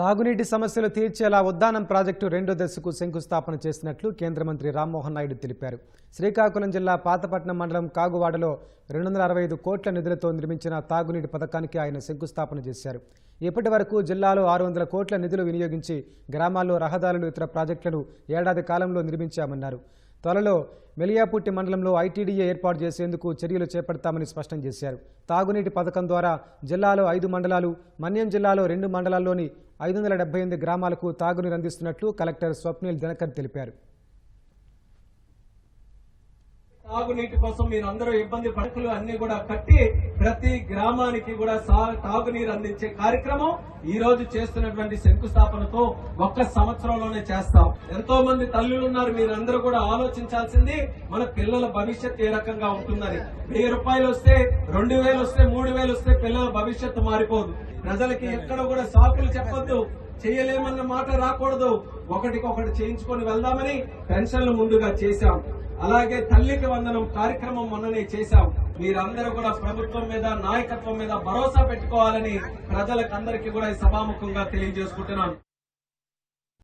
తాగునీటి సమస్యలు తీర్చేలా ఉద్దానం ప్రాజెక్టు రెండో దశకు శంకుస్థాపన చేసినట్లు కేంద్ర మంత్రి రామ్మోహన్ నాయుడు తెలిపారు. శ్రీకాకుళం జిల్లా పాతపట్నం మండలం కాగువాడలో రెండు వందల అరవై ఐదు కోట్ల నిధులతో నిర్మించిన తాగునీటి పథకానికి ఆయన శంకుస్థాపన చేశారు. ఇప్పటి వరకు జిల్లాలో ఆరు వందల కోట్ల నిధులు వినియోగించి గ్రామాల్లో రహదారులు ఇతర ప్రాజెక్టులను ఏడాది కాలంలో నిర్మించామన్నారు. త్వరలో మెలియాపుట్టి మండలంలో ఐటీడీఏ ఏర్పాటు చేసేందుకు చర్యలు చేపడతామని స్పష్టం చేశారు. తాగునీటి పథకం ద్వారా జిల్లాలో ఐదు మండలాలు మన్యం జిల్లాలో రెండు మండలాల్లోని ఐదు వందల డెబ్బై ఎనిమిది గ్రామాలకు తాగునీరు అందిస్తున్నట్లు కలెక్టర్ స్వప్నిల్ దినకర్ తెలిపారు. తాగునీటి కోసం మీరు అందరూ ఇబ్బంది పడకలు అన్ని కూడా కట్టి ప్రతి గ్రామానికి కూడా తాగునీరు అందించే కార్యక్రమం ఈ రోజు చేస్తున్నటువంటి శంకుస్థాపనతో ఒక్క సంవత్సరంలోనే చేస్తాం. ఎంతో మంది తల్లులు ఉన్నారు మీరందరూ కూడా ఆలోచించాల్సింది మన పిల్లల భవిష్యత్ ఏ రకంగా ఉంటుందని. వెయ్యి రూపాయలు వస్తే రెండు వేలు వస్తే మూడు వేలు వస్తే పిల్లల భవిష్యత్తు మారిపోదు. ప్రజలకి ఎక్కడ కూడా సాకులు చెప్పొద్దు చేయలేమన్న మాట రాకూడదు. ఒకటికొకటి చేయించుకొని వెళ్దామని పెన్షన్లు ముందుగా చేశాం. అలాగే తల్లికి వందనం కార్యక్రమం మొన్ననే చేశాం మీరందరూ కూడా ప్రభుత్వం మీద నాయకత్వం మీద భరోసా పెట్టుకోవాలని ప్రజలకందరికీ కూడా ఈ సభాముఖంగా తెలియజేసుకుంటున్నాను.